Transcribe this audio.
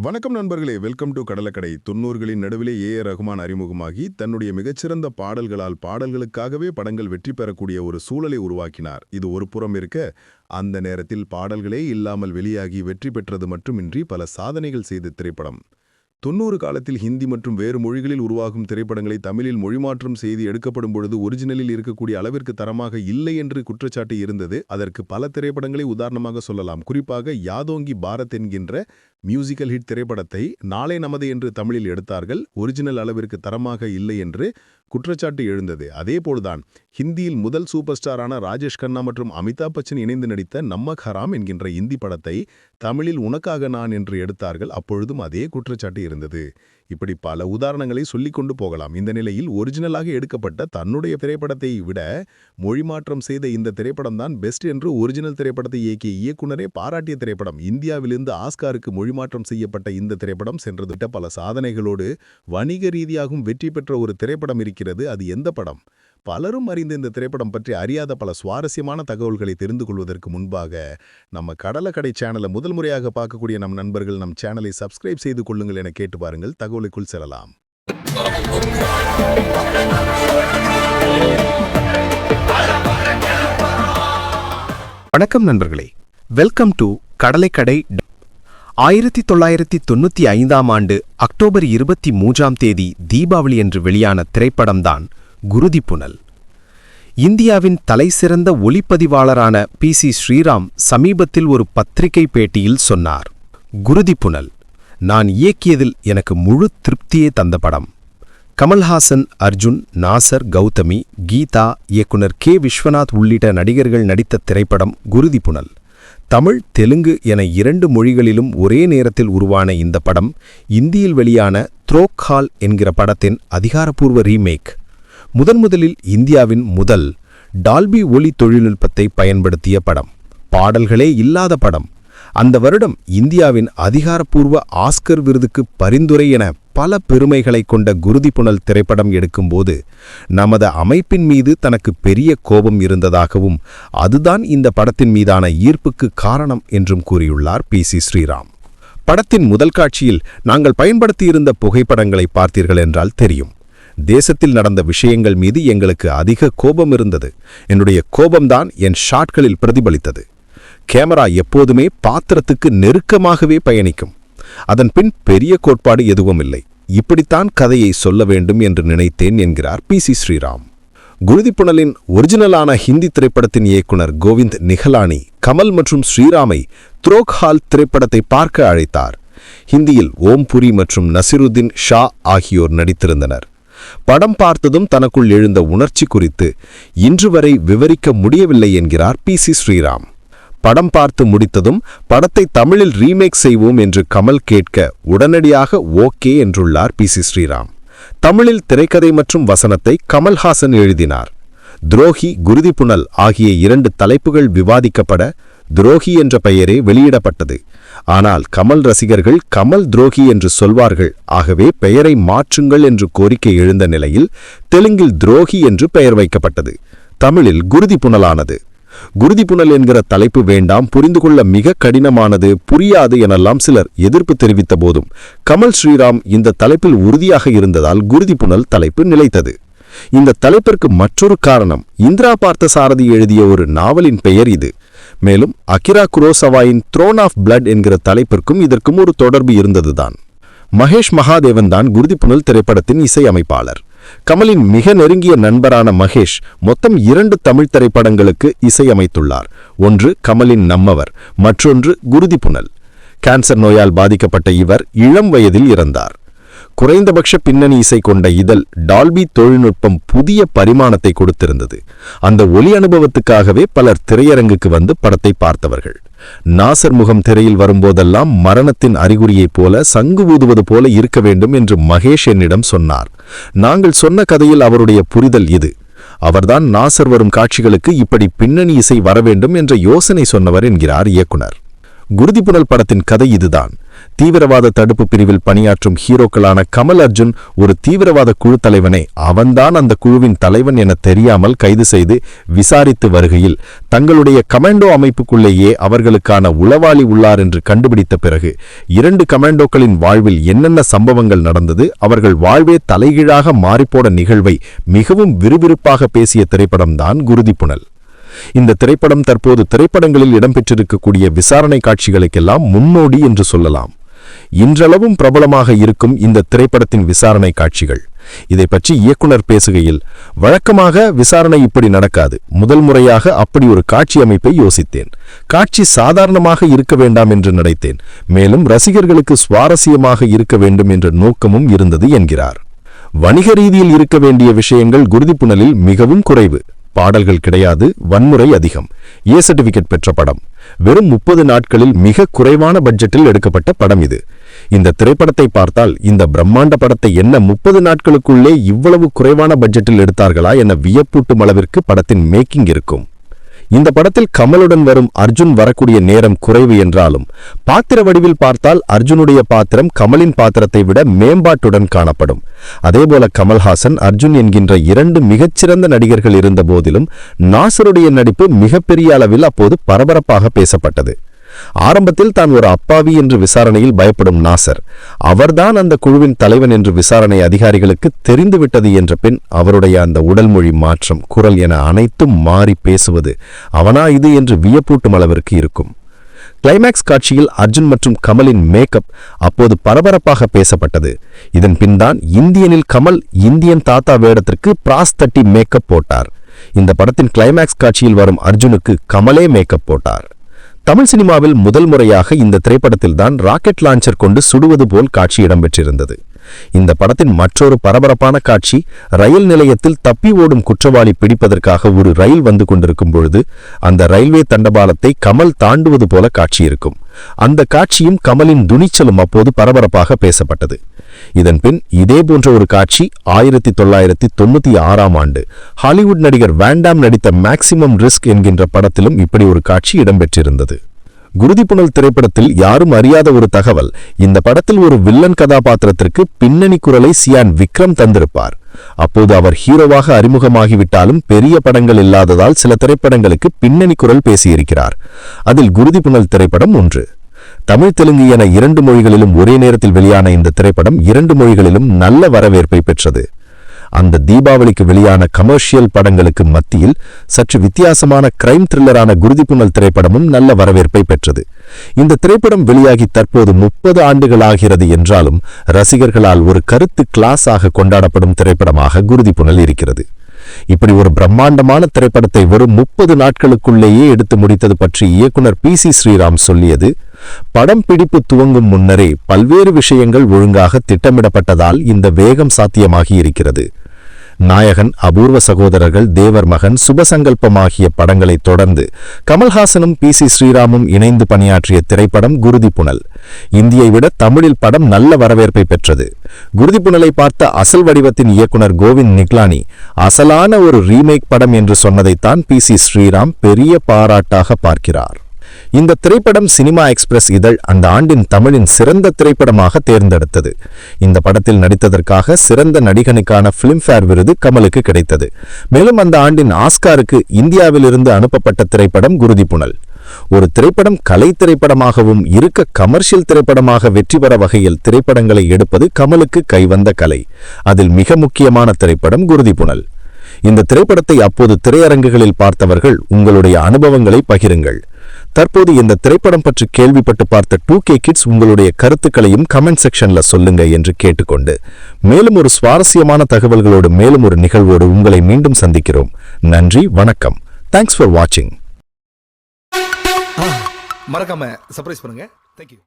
வணக்கம் நண்பர்களே welcome to Kadalakkadai. தொண்ணூறுகளின் நடுவிலே ஏ. ரகுமான் அறிமுகமாகி தன்னுடைய மிகச்சிறந்த பாடல்களால் பாடல்களுக்காகவே படங்கள் வெற்றி பெறக்கூடிய ஒரு சூழலை உருவாக்கினார். இது ஒரு புறம் இருக்க அந்த நேரத்தில் பாடல்களே இல்லாமல் வெளியாகி வெற்றி பெற்றது மட்டுமின்றி பல சாதனைகள் செய்த திரைப்படம். தொண்ணூறு காலத்தில் ஹிந்தி மற்றும் வேறு மொழிகளில் உருவாகும் திரைப்படங்களை தமிழில் மொழிமாற்றம் செய்து எடுக்கப்படும் பொழுது ஒரிஜினலில் இருக்கக்கூடிய அளவிற்கு தரமாக இல்லை என்று குற்றச்சாட்டு இருந்தது. அதற்கு பல திரைப்படங்களை உதாரணமாக சொல்லலாம். குறிப்பாக யாதோங்கி பாரத் என்கின்ற மியூசிக்கல் ஹிட் திரைப்படத்தை நாளை நமது என்று தமிழில் எடுத்தார்கள். ஒரிஜினல் அளவிற்கு தரமாக இல்லை என்று குற்றச்சாட்டு எழுந்தது. அதே போல்தான் ஹிந்தியில் முதல் சூப்பர் ஸ்டாரான ராஜேஷ் கண்ணா மற்றும் அமிதாப் பச்சன் இணைந்து நடித்த நம்மக் ஹராம் என்கின்ற இந்தி படத்தை தமிழில் உனக்காக நான் என்று எடுத்தார்கள் அப்பொழுதும் அதே குற்றச்சாட்டு இருந்தது. இப்படி பல உதாரணங்களை சொல்லிக் கொண்டு போகலாம். இந்த நிலையில் ஒரிஜினலாக எடுக்கப்பட்ட தன்னுடைய திரைப்படத்தை விட மொழிமாற்றம் செய்த இந்த திரைப்படம் தான் பெஸ்ட் என்று ஒரிஜினல் திரைப்படத்தை இயக்கிய இயக்குனரே பாராட்டிய திரைப்படம். இந்தியாவிலிருந்து ஆஸ்காருக்கு மொழிமாற்றம் செய்யப்பட்ட இந்த திரைப்படம் சென்றதுவிட்ட பல சாதனைகளோடு வணிக ரீதியாகவும் வெற்றி பெற்ற ஒரு திரைப்படம் இருக்கிறது. அது எந்த படம்? பலரும் அறிந்த இந்த திரைப்படம் பற்றி அறியாத பல சுவாரஸ்யமான தகவல்களை தெரிந்து கொள்வதற்கு முன்பாக நம்ம கடலக்கடை சேனலை முதல் முறையாக பார்க்கக்கூடிய நம் நண்பர்கள் நம் சேனலை சப்ஸ்கிரைப் செய்து கொள்ளுங்கள் என கேட்டு பாருங்கள் தகவலுக்குள் செல்லலாம். வணக்கம் நண்பர்களே. வெல்கம் டு கடலைக்கடை ஆயிரத்தி தொள்ளாயிரத்தி தொண்ணூத்தி ஐந்தாம் ஆண்டு அக்டோபர் இருபத்தி மூன்றாம் தேதி தீபாவளி என்று வெளியான திரைப்படம்தான் குருதி புனல் இந்தியாவின் தலைசிறந்த ஒளிப்பதிவாளரான பி சி ஸ்ரீராம் சமீபத்தில் ஒரு பத்திரிகை பேட்டியில் சொன்னார் குருதி புனல் நான் இயக்கியதில் எனக்கு முழு திருப்தியே தந்த படம். கமல்ஹாசன் அர்ஜுன் நாசர் கௌதமி கீதா இயக்குனர் கே. விஸ்வநாத் உள்ளிட்ட நடிகர்கள் நடித்த திரைப்படம் குருதி புனல் தமிழ் தெலுங்கு என இரண்டு மொழிகளிலும் ஒரே நேரத்தில் உருவான இந்த படம் இந்தியில் வெளியான த்ரோக் ஹால் என்கிற படத்தின் அதிகாரப்பூர்வ ரீமேக். முதன்முதலில் இந்தியாவின் முதல் டால்பி ஒளி தொழில்நுட்பத்தை பயன்படுத்திய படம். பாடல்களே இல்லாத படம். அந்த வருடம் இந்தியாவின் அதிகாரப்பூர்வ ஆஸ்கர் விருதுக்கு பரிந்துரை என பல பெருமைகளை கொண்ட குருதி புனல் திரைப்படம் எடுக்கும்போது நமது அமைப்பின் மீது தனக்கு பெரிய கோபம் இருந்ததாகவும் அதுதான் இந்த படத்தின் மீதான ஈர்ப்புக்கு காரணம் என்றும் கூறியுள்ளார் பி சி ஸ்ரீராம். படத்தின் முதல் காட்சியில் நாங்கள் பயன்படுத்தியிருந்த புகைப்படங்களை பார்த்தீர்கள் என்றால் தெரியும். தேசத்தில் நடந்த விஷயங்கள் மீது எங்களுக்கு அதிக கோபம் இருந்தது. என்னுடைய கோபம்தான் என் ஷாட்களில் பிரதிபலித்தது. கேமரா எப்போதுமே பாத்திரத்துக்கு நெருக்கமாகவே பயணிக்கும். அதன் பின் பெரிய கோட்பாடு எதுவும் இல்லை. இப்படித்தான் கதையை சொல்ல வேண்டும் என்று நினைத்தேன் என்கிறார் பி சி ஸ்ரீராம். குருதிப்புணலின் ஒரிஜினலான ஹிந்தி திரைப்படத்தின் இயக்குனர் கோவிந்த் நிகலானி கமல் மற்றும் ஸ்ரீராமை த்ரோக்ஹால் திரைப்படத்தை பார்க்க அழைத்தார். ஹிந்தியில் ஓம்புரி மற்றும் நசிருதீன் ஷா ஆகியோர் நடித்திருந்தனர். படம் பார்த்ததும் தனக்குள் எழுந்த உணர்ச்சி குறித்து இன்று வரை விவரிக்க முடியவில்லை என்கிறார் பி சி ஸ்ரீராம். படம் பார்த்து முடித்ததும் படத்தை தமிழில் ரீமேக் செய்வோம் என்று கமல் கேட்க உடனடியாக ஓகே என்றுள்ளார் பி சி ஸ்ரீராம். தமிழில் திரைக்கதை மற்றும் வசனத்தை கமல்ஹாசன் எழுதினார். துரோகி குருதி புனல் ஆகிய இரண்டு தலைப்புகள் விவாதிக்கப்பட துரோகி என்ற பெயரே வெளியிடப்பட்டது. ஆனால் கமல் ரசிகர்கள் கமல் துரோகி என்று சொல்வார்கள். ஆகவே பெயரை மாற்றுங்கள் என்று கோரிக்கை எழுந்த நிலையில் தெலுங்கில் துரோகி என்று பெயர் வைக்கப்பட்டது. தமிழில் குருதி புனலானது. குருதி புனல் என்கிற தலைப்பு வேண்டாம் புரிந்து கொள்ள மிக கடினமானது புரியாது எனலாம் சிலர் எதிர்ப்பு தெரிவித்த போதும் கமல் ஸ்ரீராம் இந்த தலைப்பில் உறுதியாக இருந்ததால் குருதி புனல் தலைப்பு நிலைத்தது. இந்த தலைப்பிற்கு மற்றொரு காரணம் இந்திரா பார்த்த சாரதி எழுதிய ஒரு நாவலின் பெயர் இது. மேலும் அகிரா குரோசவாயின் த்ரோன் ஆஃப் பிளட் என்கிற தலைப்பிற்கும் இதற்கும் ஒரு தொடர்பு இருந்ததுதான். மகேஷ் மகாதேவன் தான் குருதிப்புணல் திரைப்படத்தின் இசையமைப்பாளர் கமலின் மிக நெருங்கிய நண்பரான மகேஷ் மொத்தம் இரண்டு தமிழ் திரைப்படங்களுக்கு இசையமைத்துள்ளார் ஒன்று கமலின் நம்மவர் மற்றொன்று குருதிப்புணல். கேன்சர் நோயால் பாதிக்கப்பட்ட இவர் இளம் வயதில் இறந்தார். குறைந்தபட்ச பின்னணி இசை கொண்ட இதழ் டால்பி தொழில்நுட்பம் புதிய பரிமாணத்தை கொடுத்திருந்தது. அந்த ஒலி அனுபவத்துக்காகவே பலர் திரையரங்குக்கு வந்து படத்தை பார்த்தவர்கள். நாசர் முகம் திரையில் வரும்போதெல்லாம் மரணத்தின் அறிகுறியைப் போல சங்கு ஊதுவது போல இருக்க வேண்டும் என்று மகேஷ் என்னிடம் சொன்னார். நாங்கள் சொன்ன கதையில் அவருடைய புரிதல் இது. அவர்தான் நாசர் வரும் காட்சிகளுக்கு இப்படி பின்னணி இசை வரவேண்டும் என்ற யோசனை சொன்னவர் என்கிறார் இயக்குனர். குருதிப்புணல் படத்தின் கதை இதுதான். தீவிரவாத தடுப்பு பிரிவில் பணியாற்றும் ஹீரோக்களான கமல் அர்ஜுன் ஒரு தீவிரவாத குழு தலைவனை. அவன்தான் அந்த குழுவின் தலைவன் என தெரியாமல் கைது செய்து விசாரித்து வருகையில் தங்களுடைய கமாண்டோ அமைப்புக்குள்ளேயே அவர்களுக்கான உளவாளி உள்ளார் என்று கண்டுபிடித்த பிறகு இரண்டு கமாண்டோக்களின் வாழ்வில் என்னென்ன சம்பவங்கள் நடந்தது அவர்கள் வாழ்வே தலைகீழாக மாறிப்போட நிகழ்வை மிகவும் விறுவிறுப்பாக பேசிய திரைப்படம்தான் குருதி புனல் இந்த திரைப்படம் தற்போது திரைப்படங்களில் இடம்பெற்றிருக்கக்கூடிய விசாரணை காட்சிகளுக்கெல்லாம் முன்னோடி என்று சொல்லலாம். இன்றளவும் பிரபலமாக இருக்கும் இந்த திரைப்படத்தின் விசாரணை காட்சிகள். இதை பற்றி இயக்குனர் பேசுகையில் வழக்கமாக விசாரணை இப்படி நடக்காது. முதல் முறையாக அப்படி ஒரு காட்சி அமைப்பை யோசித்தேன். காட்சி சாதாரணமாக இருக்க வேண்டாம் என்று நினைத்தேன். மேலும் ரசிகர்களுக்கு சுவாரஸ்யமாக இருக்க வேண்டும் என்ற நோக்கமும் இருந்தது என்கிறார். வணிக ரீதியில் இருக்க வேண்டிய விஷயங்கள் குருதிப்புணலில் மிகவும் குறைவு. பாடல்கள் கிடையாது வன்முறை அதிகம். ஏ சர்டிபிகேட் பெற்ற படம். வெறும் முப்பது நாட்களில் மிக குறைவான பட்ஜெட்டில் எடுக்கப்பட்ட படம் இது. இந்த திரைப்படத்தை பார்த்தால் இந்த பிரம்மாண்ட படத்தை என்ன முப்பது நாட்களுக்குள்ளே இவ்வளவு குறைவான பட்ஜெட்டில் எடுத்தார்களா என வியப்பூட்டும் அளவிற்கு படத்தின் மேக்கிங் இருக்கும். இந்த படத்தில் கமலுடன் வரும் அர்ஜுன் வரக்கூடிய நேரம் குறைவு என்றாலும் பாத்திர வடிவில் பார்த்தால் அர்ஜுனுடைய பாத்திரம் கமலின் பாத்திரத்தை விட மேம்பாட்டுடன் காணப்படும். அதேபோல கமல்ஹாசன் அர்ஜுன் என்கின்ற இரண்டு மிகச்சிறந்த நடிகர்கள் இருந்த போதிலும் நாசருடைய நடிப்பு மிகப்பெரிய அளவில் அப்போது பரபரப்பாக பேசப்பட்டது. ஆரம்பத்தில் தான் ஒரு அப்பாவி என்று விசாரணையில் பயப்படும் நாசர். அவர்தான் அந்த குழுவின் தலைவன் என்று விசாரணை அதிகாரிகளுக்கு தெரிந்துவிட்டது என்ற பின் அவருடைய அந்த உடல்மொழி மாற்றம் குரல் என அனைத்தும் மாறி பேசுவது அவனா இது என்று வியப்பூட்டும் அளவிற்கு இருக்கும். கிளைமேக்ஸ் காட்சியில் அர்ஜுன் மற்றும் கமலின் மேக்கப் அப்போது பரபரப்பாக பேசப்பட்டது. இதன் பின்தான் இந்தியனில் கமல் இந்தியன் தாத்தா வேடத்திற்கு பிராஸ் தட்டி மேக்கப் போட்டார். இந்த படத்தின் கிளைமேக்ஸ் காட்சியில் வரும் அர்ஜுனுக்கு கமலே மேக்கப் போட்டார். தமிழ் சினிமாவில் முதல் முறையாக இந்த திரைப்படத்தில்தான் ராக்கெட் லான்ச்சர் கொண்டு சுடுவது போல் காட்சி இடம்பெற்றிருந்தது. இந்த படத்தின் மற்றொரு பரபரப்பான காட்சி ரயில் நிலையத்தில் தப்பி ஓடும் குற்றவாளி பிடிப்பதற்காக ஒரு ரயில் வந்து கொண்டிருக்கும் பொழுது அந்த ரயில்வே தண்டபாலத்தை கமல் தாண்டுவது போல காட்சி இருக்கும் அந்த காட்சியும் கமலின் துணிச்சலும் அப்போது பரபரப்பாக பேசப்பட்டது. இதன் பின் இதே போன்ற ஒரு காட்சி ஆயிரத்தி தொள்ளாயிரத்தி தொண்ணூத்தி ஆறாம் ஆண்டு ஹாலிவுட் நடிகர் வேண்டாம் நடித்த மேக்சிமம் ரிஸ்க் என்கின்ற படத்திலும் இப்படி ஒரு காட்சி இடம்பெற்றிருந்தது. குருதிப்புணல் திரைப்படத்தில் யாரும் அறியாத ஒரு தகவல். இந்த படத்தில் ஒரு வில்லன் கதாபாத்திரத்திற்கு பின்னணி குரலை சியான் விக்ரம் தந்திருப்பார். அப்போது அவர் ஹீரோவாக அறிமுகமாகிவிட்டாலும் பெரிய படங்கள் இல்லாததால் சில திரைப்படங்களுக்கு பின்னணி குரல் பேசியிருக்கிறார். அதில் குருதிப்புணல் திரைப்படம் ஒன்று. தமிழ் தெலுங்கு என இரண்டு மொழிகளிலும் ஒரே நேரத்தில் வெளியான இந்த திரைப்படம் இரண்டு மொழிகளிலும் நல்ல வரவேற்பை பெற்றது. அந்த தீபாவளிக்கு வெளியான கமர்ஷியல் படங்களுக்கு மத்தியில் சற்று வித்தியாசமான கிரைம் த்ரில்லரான குருதிப்புணல் திரைப்படமும் நல்ல வரவேற்பை பெற்றது. இந்த திரைப்படம் வெளியாகி தற்போது முப்பது ஆண்டுகளாகிறது என்றாலும் ரசிகர்களால் ஒரு கருத்து கிளாஸ் ஆக கொண்டாடப்படும் திரைப்படமாக குருதிப்புணல் இருக்கிறது. இப்படி ஒரு பிரம்மாண்டமான திரைப்படத்தை வெறும் முப்பது நாட்களுக்குள்ளேயே எடுத்து முடித்தது பற்றி இயக்குனர் பி சி ஸ்ரீராம் சொல்லியது படம் பிடிப்பு துவங்கும் முன்னரே பல்வேறு விஷயங்கள் ஒழுங்காக திட்டமிடப்பட்டதால் இந்த வேகம் சாத்தியமாகி இருக்கிறது. நாயகன் அபூர்வ சகோதரர்கள் தேவர் மகன் சுபசங்கல்பமாகிய படங்களைத் தொடர்ந்து கமல்ஹாசனும் பி. சி. ஸ்ரீராமும் இணைந்து பணியாற்றிய திரைப்படம் குருதி புனல். இந்தியை விட தமிழில் படம் நல்ல வரவேற்பை பெற்றது. குருதி புனலை பார்த்த அசல் வடிவத்தின் இயக்குனர் கோவிந்த் நிக்லானி அசலான ஒரு ரீமேக் படம் என்று சொன்னதைத்தான் பி. சி. ஸ்ரீராம் பெரிய பாராட்டாக பார்க்கிறார். இந்த திரைப்படம் சினிமா எக்ஸ்பிரஸ் இதழ் அந்த ஆண்டின் தமிழின் சிறந்த திரைப்படமாக தேர்ந்தெடுத்தது. இந்த படத்தில் நடித்ததற்காக சிறந்த நடிகனுக்கான பிலிம்பேர் விருது கமலுக்கு கிடைத்தது. மேலும் அந்த ஆண்டின் ஆஸ்காருக்கு இந்தியாவிலிருந்து அனுப்பப்பட்ட திரைப்படம் குருதி புனல். ஒரு திரைப்படம் கலை திரைப்படமாகவும் இருக்க கமர்ஷியல் திரைப்படமாக வெற்றி பெற வகையில் திரைப்படங்களை எடுப்பது கமலுக்கு கைவந்த கலை. அதில் மிக முக்கியமான திரைப்படம் குருதி புனல். இந்த திரைப்படத்தை அப்போது திரையரங்குகளில் பார்த்தவர்கள் உங்களுடைய அனுபவங்களை பகிருங்கள். தற்போது இந்த திரைப்படம் பற்றி கேள்விப்பட்டு பார்த்த டூ கே கிட்ஸ் உங்களுடைய கருத்துக்களையும் கமெண்ட் செக்ஷன்ல சொல்லுங்க என்று கேட்டுக்கொண்டு மேலும் ஒரு சுவாரஸ்யமான தகவல்களோடு மேலும் ஒரு நிகழ்வோடு உங்களை மீண்டும் சந்திக்கிறோம். நன்றி வணக்கம். தேங்க்ஸ் ஃபார் வாட்சிங் மறக்காம சர்ப்ரைஸ் பண்ணுங்க. தேங்க்யூ